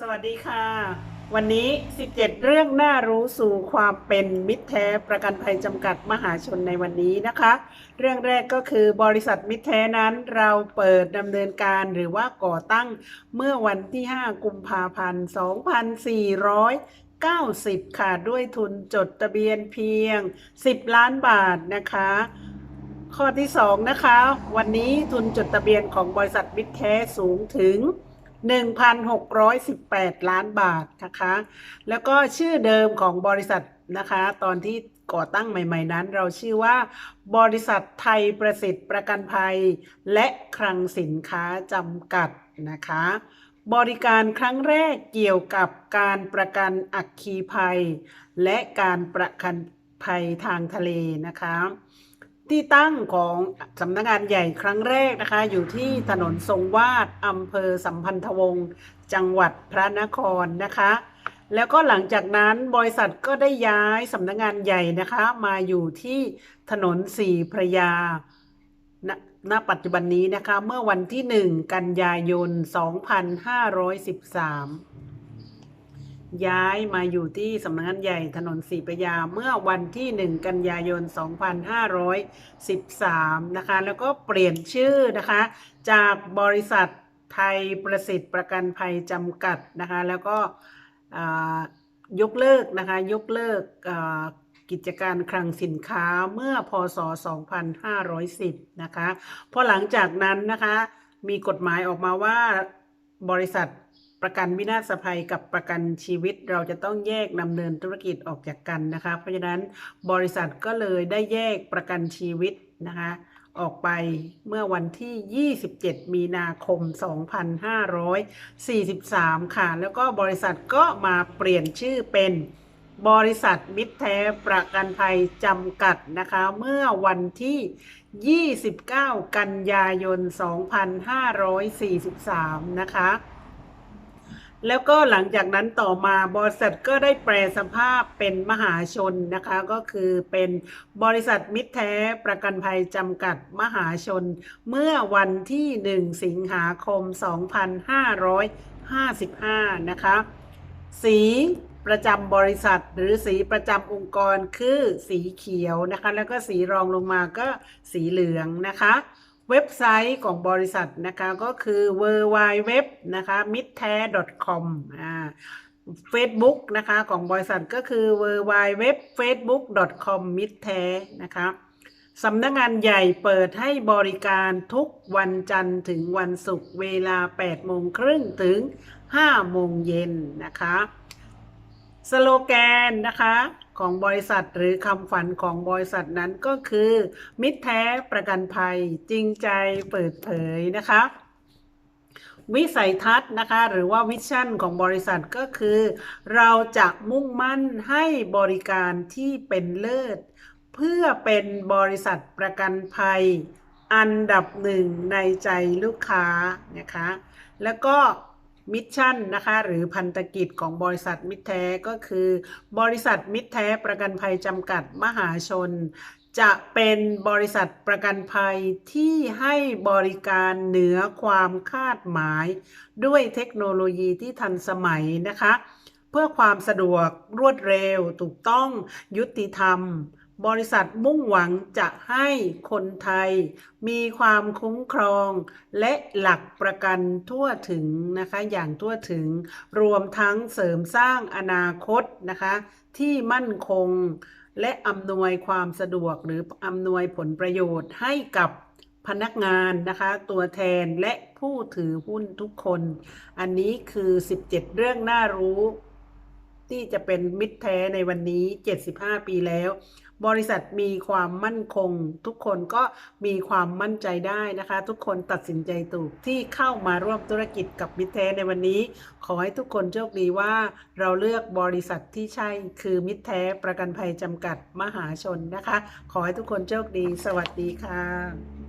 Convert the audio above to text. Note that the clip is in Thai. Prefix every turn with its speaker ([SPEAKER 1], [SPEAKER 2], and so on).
[SPEAKER 1] สวัสดีค่ะ วันนี้ 17 เรื่องน่ารู้สู่ความเป็นมิตรแท้ประกันภัยจำกัดมหาชนในวันนี้นะคะ เรื่องแรกก็คือบริษัทมิตรแท้นั้นเราเปิดดำเนินการหรือว่าก่อตั้งเมื่อวันที่ 5 กุมภาพันธ์ 2490 ค่ะ ด้วยทุนจดทะเบียนเพียง 10 ล้านบาทนะคะ ข้อที่ 2 นะคะ วันนี้ทุนจดทะเบียนของบริษัทมิตรแท้สูงถึง 1,618 ล้านบาทนะคะ แล้วก็ชื่อเดิมของบริษัทนะคะ ตอนที่ก่อตั้งใหม่ ๆ นั้น เราชื่อว่า บริษัทไทยประสิทธิ์ประกันภัย และคลังสินค้าจำกัดนะคะ บริการครั้งแรกเกี่ยวกับการประกันอัคคีภัย และการประกันภัยทางทะเลนะคะ ที่ตั้งของสำนักงานใหญ่ครั้งแรกนะคะ อยู่ที่ถนนทรงวาดอำเภอสัมพันธวงศ์จังหวัดพระนครนะคะ แล้วก็หลังจากนั้นบริษัทก็ได้ย้ายสำนักงานใหญ่นะคะ มาอยู่ที่ถนนสี่พระยาณณปัจจุบันนี้นะคะ เมื่อวันที่ 1 กันยายน 2513 ย้ายมาอยู่ที่สำนักงานใหญ่ถนนสีประยาเมื่อวันที่ 1 กันยายน 2513 นะคะ แล้วก็เปลี่ยนชื่อนะคะ จากบริษัทไทยประสิทธิ์ประกันภัยจำกัดนะคะ แล้วก็ยกเลิกนะคะ ยกเลิกกิจการคลังสินค้าเมื่อพศ 2510 นะคะ พอหลังจากนั้นนะคะ มีกฎหมายออกมาว่าบริษัท ประกันวินาศภัยกับประกันชีวิตเราจะต้องแยกดำเนินธุรกิจออกจากกันนะคะ เพราะฉะนั้นบริษัทก็เลยได้แยกประกันชีวิตนะคะออกไปเมื่อวันที่ 27 มีนาคม 2543 ค่ะ แล้วก็บริษัทก็มาเปลี่ยนชื่อเป็นบริษัทมิตรแท้ประกันภัยจำกัดนะคะ เมื่อวันที่ 29 กันยายน 2543 นะคะ แล้วก็หลังจากนั้นต่อมาบริษัทก็ได้แปลสภาพเป็นมหาชนนะคะ ก็คือเป็นบริษัทมิตรแท้ประกันภัยจำกัดมหาชน เมื่อวันที่ 1 สิงหาคม 2555 นะคะ สีประจำบริษัทหรือสีประจำองค์กรคือสีเขียวนะคะ แล้วก็สีรองลงมาก็สีเหลืองนะคะ เว็บไซต์ของบริษัทนะคะก็คือ w w w นะคะ m i t t a com อ่า Facebook นะคะของบริษัทก็คือ w w w facebook com m i t t a นะคะสำนักงานใหญ่เปิดให้บริการทุกวันจันทร์ถึงวันศุกร์เวลา 8 โมงครึ่งถึง 5 โมงเย็นนะคะ สโลแกนนะคะ ของบริษัทหรือคำฝันของบริษัทนั้นก็คือ มิตรแท้ประกันภัยจริงใจเปิดเผยนะคะ วิสัยทัศน์นะคะ หรือว่าวิชั่นของบริษัทก็คือ เราจะมุ่งมั่นให้บริการที่เป็นเลิศ เพื่อเป็นบริษัทประกันภัย อันดับหนึ่งในใจลูกค้านะคะ แล้วก็ มิชชั่นนะคะหรือพันธกิจของบริษัทมิตรแท้ก็คือ บริษัทมิตรแท้ประกันภัยจำกัดมหาชน จะเป็นบริษัทประกันภัยที่ให้บริการเหนือความคาดหมาย ด้วยเทคโนโลยีที่ทันสมัยนะคะ เพื่อความสะดวกรวดเร็วถูกต้องยุติธรรม บริษัทมุ่งหวังจะให้คนไทยมีความคุ้มครองและหลักประกันทั่วถึงนะคะ อย่างทั่วถึงรวมทั้งเสริมสร้างอนาคตนะคะ ที่มั่นคงและอำนวยความสะดวกหรืออำนวยผลประโยชน์ให้กับพนักงานนะคะ ตัวแทนและผู้ถือหุ้นทุกคน อันนี้คือ 17 เรื่องน่ารู้ ที่จะเป็นมิตรแท้ในวันนี้ 75 ปีแล้ว บริษัทมีความมั่นคง ทุกคนก็มีความมั่นใจได้นะคะ ทุกคนตัดสินใจถูกที่เข้ามาร่วมธุรกิจกับมิตรแท้ในวันนี้ ขอให้ทุกคนโชคดีว่าเราเลือกบริษัทที่ใช่คือมิตรแท้ประกันภัยจำกัดมหาชนนะคะ ขอให้ทุกคนโชคดี สวัสดีค่ะ